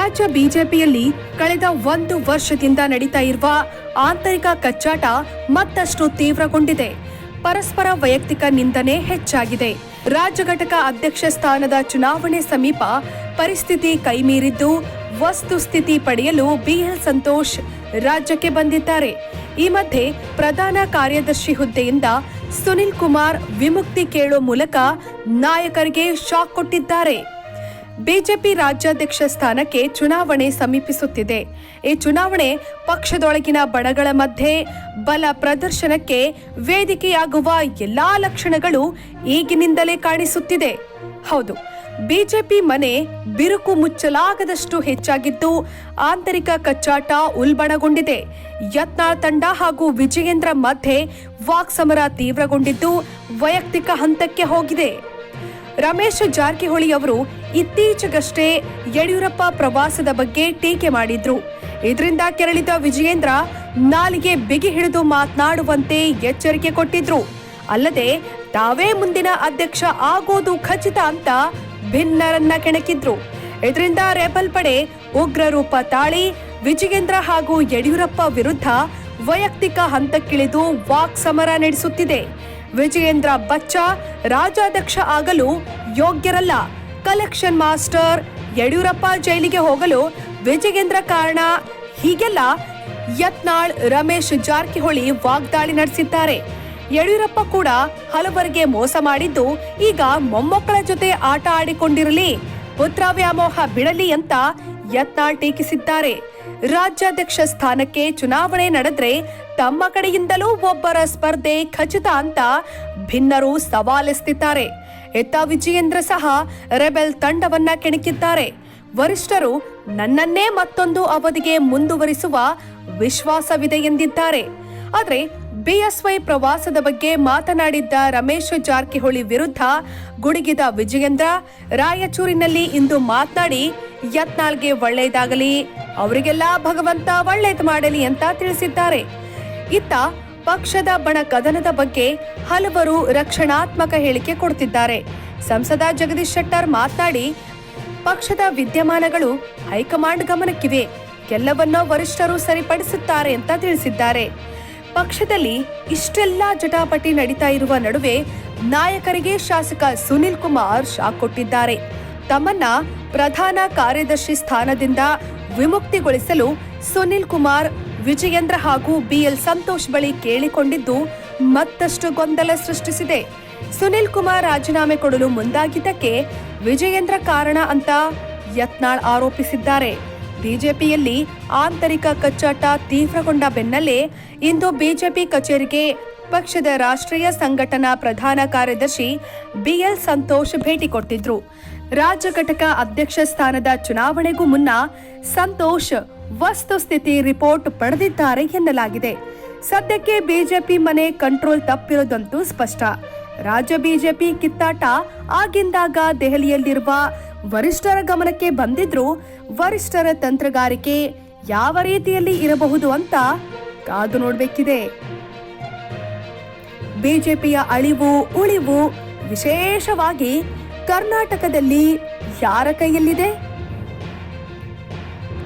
ರಾಜ್ಯ ಬಿಜೆಪಿಯಲ್ಲಿ ಕಳೆದ ಒಂದು ವರ್ಷದಿಂದ ನಡೀತಾ ಇರುವ ಆಂತರಿಕ ಕಚ್ಚಾಟ ಮತ್ತಷ್ಟು ತೀವ್ರಗೊಂಡಿದೆ. ಪರಸ್ಪರ ವೈಯಕ್ತಿಕ ನಿಂದನೆ ಹೆಚ್ಚಾಗಿದೆ. ರಾಜ್ಯ ಘಟಕ ಅಧ್ಯಕ್ಷ ಸ್ಥಾನದ ಚುನಾವಣೆ ಸಮೀಪ ಪರಿಸ್ಥಿತಿ ಕೈಮೀರಿದ್ದು ವಸ್ತುಸ್ಥಿತಿ ಪಡೆಯಲು ಬಿಎಲ್ ಸಂತೋಷ್ ರಾಜ್ಯಕ್ಕೆ ಬಂದಿದ್ದಾರೆ. ಈ ಮಧ್ಯೆ ಪ್ರಧಾನ ಕಾರ್ಯದರ್ಶಿ ಹುದ್ದೆಯಿಂದ ಸುನಿಲ್ ಕುಮಾರ್ ವಿಮುಕ್ತಿ ಕೇಳೋ ಮೂಲಕ ನಾಯಕರಿಗೆ ಶಾಕ್ ಕೊಟ್ಟಿದ್ದಾರೆ. ಬಿಜೆಪಿ ರಾಜ್ಯಾಧ್ಯಕ್ಷ ಸ್ಥಾನಕ್ಕೆ ಚುನಾವಣೆ ಸಮೀಪಿಸುತ್ತಿದೆ. ಈ ಚುನಾವಣೆ ಪಕ್ಷದೊಳಗಿನ ಬಣಗಳ ಮಧ್ಯೆ ಬಲ ಪ್ರದರ್ಶನಕ್ಕೆ ವೇದಿಕೆಯಾಗುವ ಎಲ್ಲಾ ಲಕ್ಷಣಗಳು ಈಗಿನಿಂದಲೇ ಕಾಣಿಸುತ್ತಿದೆ. ಹೌದು, ಬಿಜೆಪಿ ಮನೆ ಬಿರುಕು ಮುಚ್ಚಲಾಗದಷ್ಟು ಹೆಚ್ಚಾಗಿದ್ದು ಆಂತರಿಕ ಕಚ್ಚಾಟ ಉಲ್ಬಣಗೊಂಡಿದೆ. ಯತ್ನಾಳ್ ತಂಡ ಹಾಗೂ ವಿಜಯೇಂದ್ರ ಮಧ್ಯೆ ವಾಕ್ಸಮರ ತೀವ್ರಗೊಂಡಿದ್ದು ವೈಯಕ್ತಿಕ ಹಂತಕ್ಕೆ ಹೋಗಿದೆ. ರಮೇಶ್ ಜಾರಕಿಹೊಳಿ ಅವರು ಇತ್ತೀಚೆಗಷ್ಟೇ ಯಡಿಯೂರಪ್ಪ ಪ್ರವಾಸದ ಬಗ್ಗೆ ಟೀಕೆ ಮಾಡಿದ್ರು. ಇದರಿಂದ ಕೆರಳಿದ ವಿಜಯೇಂದ್ರ ನಾಲಿಗೆ ಬಿಗಿ ಹಿಡಿದು ಮಾತನಾಡುವಂತೆ ಎಚ್ಚರಿಕೆ ಕೊಟ್ಟಿದ್ರು. ಅಲ್ಲದೆ ತಾವೇ ಮುಂದಿನ ಅಧ್ಯಕ್ಷ ಆಗೋದು ಖಚಿತ ಅಂತ ಭಿನ್ನರನ್ನ ಕೆಣಕಿದ್ರು. ಇದರಿಂದ ರೆಬಲ್ ಪಡೆ ಉಗ್ರ ರೂಪ ತಾಳಿ, ವಿಜಯೇಂದ್ರ ಹಾಗೂ ಯಡಿಯೂರಪ್ಪ ವಿರುದ್ಧ ವೈಯಕ್ತಿಕ ಹಂತಕ್ಕಿಳಿದು ವಾಕ್ ಸಮರ ನಡೆಸುತ್ತಿದೆ. ವಿಜಯೇಂದ್ರ ಬಚ್ಚ ರಾಜ್ಯಾಧ್ಯಕ್ಷ ಆಗಲು ಯೋಗ್ಯರಲ್ಲ. ಕಲೆಕ್ಷನ್ ಮಾಸ್ಟರ್ ಯಡಿಯೂರಪ್ಪ ಜೈಲಿಗೆ ಹೋಗಲು ವಿಜಯೇಂದ್ರ ಕಾರಣ ಹೀಗೆಲ್ಲ ಯತ್ನಾಳ್, ರಮೇಶ್ ಜಾರಕಿಹೊಳಿ ವಾಗ್ದಾಳಿ ನಡೆಸಿದ್ದಾರೆ. ಯಡಿಯೂರಪ್ಪ ಕೂಡ ಹಲವರಿಗೆ ಮೋಸ ಮಾಡಿದ್ದು ಈಗ ಮೊಮ್ಮಕ್ಕಳ ಜೊತೆ ಆಟ ಆಡಿಕೊಂಡಿರಲಿ, ಪುತ್ರ ವ್ಯಾಮೋಹ ಬಿಡಲಿ ಅಂತ ಯತ್ನಾಳ್ ಟೀಕಿಸಿದ್ದಾರೆ. ರಾಜ್ಯಾಧ್ಯಕ್ಷ ಸ್ಥಾನಕ್ಕೆ ಚುನಾವಣೆ ನಡೆದ್ರೆ ತಮ್ಮ ಕಡೆಯಿಂದಲೂ ಒಬ್ಬರ ಸ್ಪರ್ಧೆ ಖಚಿತ ಅಂತ ಭಿನ್ನರು ಸವಾಲೆಸ್ತಿದ್ದಾರೆ ಎತ್ತ ವಿಜಯೇಂದ್ರ ಸಹ ರೆಬೆಲ್ ತಂಡವನ್ನ ಕೆಣಕಿದ್ದಾರೆ. ವರಿಷ್ಠರು ನನ್ನನ್ನೇ ಮತ್ತೊಂದು ಅವಧಿಗೆ ಮುಂದುವರಿಸುವ ವಿಶ್ವಾಸವಿದೆ ಎಂದಿದ್ದಾರೆ. ಆದರೆ ಬಿಎಸ್ವೈ ಪ್ರವಾಸದ ಬಗ್ಗೆ ಮಾತನಾಡಿದ್ದ ರಮೇಶ್ ಜಾರಕಿಹೊಳಿ ವಿರುದ್ಧ ಗುಡುಗಿದ ವಿಜಯೇಂದ್ರ ರಾಯಚೂರಿನಲ್ಲಿ ಇಂದು ಮಾತನಾಡಿ, ಯತ್ನಾಳ್ಗೆ ಒಳ್ಳೆಯದಾಗಲಿ, ಅವರಿಗೆಲ್ಲ ಭಗವಂತ ಒಳ್ಳೇದು ಮಾಡಲಿ ಅಂತ ತಿಳಿಸಿದ್ದಾರೆ. ಇತ್ತ ಪಕ್ಷದ ಬಣ ಕದನದ ಬಗ್ಗೆ ಹಲವರು ರಕ್ಷಣಾತ್ಮಕ ಹೇಳಿಕೆ ಕೊಡ್ತಿದ್ದಾರೆ. ಸಂಸದ ಜಗದೀಶ್ ಶೆಟ್ಟರ್ ಮಾತನಾಡಿ, ಪಕ್ಷದ ವಿದ್ಯಮಾನಗಳು ಹೈಕಮಾಂಡ್ ಗಮನಕ್ಕಿವೆ. ಎಲ್ಲವನ್ನೂ ವರಿಷ್ಠರು ಸರಿಪಡಿಸುತ್ತಾರೆ ಅಂತ ತಿಳಿಸಿದ್ದಾರೆ. ಪಕ್ಷದಲ್ಲಿ ಇಷ್ಟೆಲ್ಲ ಜಟಾಪಟಿ ನಡೀತಾ ಇರುವ ನಡುವೆ ನಾಯಕರಿಗೆ ಶಾಸಕ ಸುನಿಲ್ ಕುಮಾರ್ ಶಾಕ್ ಕೊಟ್ಟಿದ್ದಾರೆ. ತಮ್ಮನ್ನ ಪ್ರಧಾನ ಕಾರ್ಯದರ್ಶಿ ಸ್ಥಾನದಿಂದ ವಿಮುಕ್ತಿಗೊಳಿಸಲು ಸುನಿಲ್ ಕುಮಾರ್, ವಿಜಯೇಂದ್ರ ಹಾಗೂ ಬಿಎಲ್ ಸಂತೋಷ್ ಬಳಿ ಕೇಳಿಕೊಂಡಿದ್ದು ಮತ್ತಷ್ಟು ಗೊಂದಲ ಸೃಷ್ಟಿಸಿದೆ. ಸುನಿಲ್ ಕುಮಾರ್ ರಾಜೀನಾಮೆ ಕೊಡಲು ಮುಂದಾಗಿದ್ದಕ್ಕೆ ವಿಜಯೇಂದ್ರ ಕಾರಣ ಅಂತ ಯತ್ನಾಳ್ ಆರೋಪಿಸಿದ್ದಾರೆ. ಬಿಜೆಪಿಯಲ್ಲಿ ಆಂತರಿಕ ಕಚ್ಚಾಟ ತೀವ್ರಗೊಂಡ ಬೆನ್ನಲ್ಲೇ ಇಂದು ಬಿಜೆಪಿ ಕಚೇರಿಗೆ ಪಕ್ಷದ ರಾಷ್ಟ್ರೀಯ ಸಂಘಟನಾ ಪ್ರಧಾನ ಕಾರ್ಯದರ್ಶಿ ಬಿಎಲ್ ಸಂತೋಷ್ ಭೇಟಿ ಕೊಟ್ಟಿದ್ರು. ರಾಜ್ಯ ಘಟಕ ಅಧ್ಯಕ್ಷ ಸ್ಥಾನದ ಚುನಾವಣೆಗೂ ಮುನ್ನ ಸಂತೋಷ್ ವಸ್ತುಸ್ಥಿತಿ ರಿಪೋರ್ಟ್ ಪಡೆದಿದ್ದಾರೆ ಎನ್ನಲಾಗಿದೆ. ಸದ್ಯಕ್ಕೆ ಬಿಜೆಪಿ ಮನೆ ಕಂಟ್ರೋಲ್ ತಪ್ಪಿರೋದಂತೂ ಸ್ಪಷ್ಟ. ರಾಜ್ಯ ಬಿಜೆಪಿ ಕಿತ್ತಾಟ ಆಗಿಂದಾಗ ದೆಹಲಿಯಲ್ಲಿರುವ ವರಿಷ್ಠರ ಗಮನಕ್ಕೆ ಬಂದಿದ್ರೂ ವರಿಷ್ಠರ ತಂತ್ರಗಾರಿಕೆ ಯಾವ ರೀತಿಯಲ್ಲಿ ಇರಬಹುದು ಅಂತ ಕಾದು ನೋಡಬೇಕಿದೆ. ಬಿಜೆಪಿಯ ಅಳಿವು, ಉಳಿವು ವಿಶೇಷವಾಗಿ ಕರ್ನಾಟಕದಲ್ಲಿ ಯಾರ ಕೈಯಲ್ಲಿದೆ?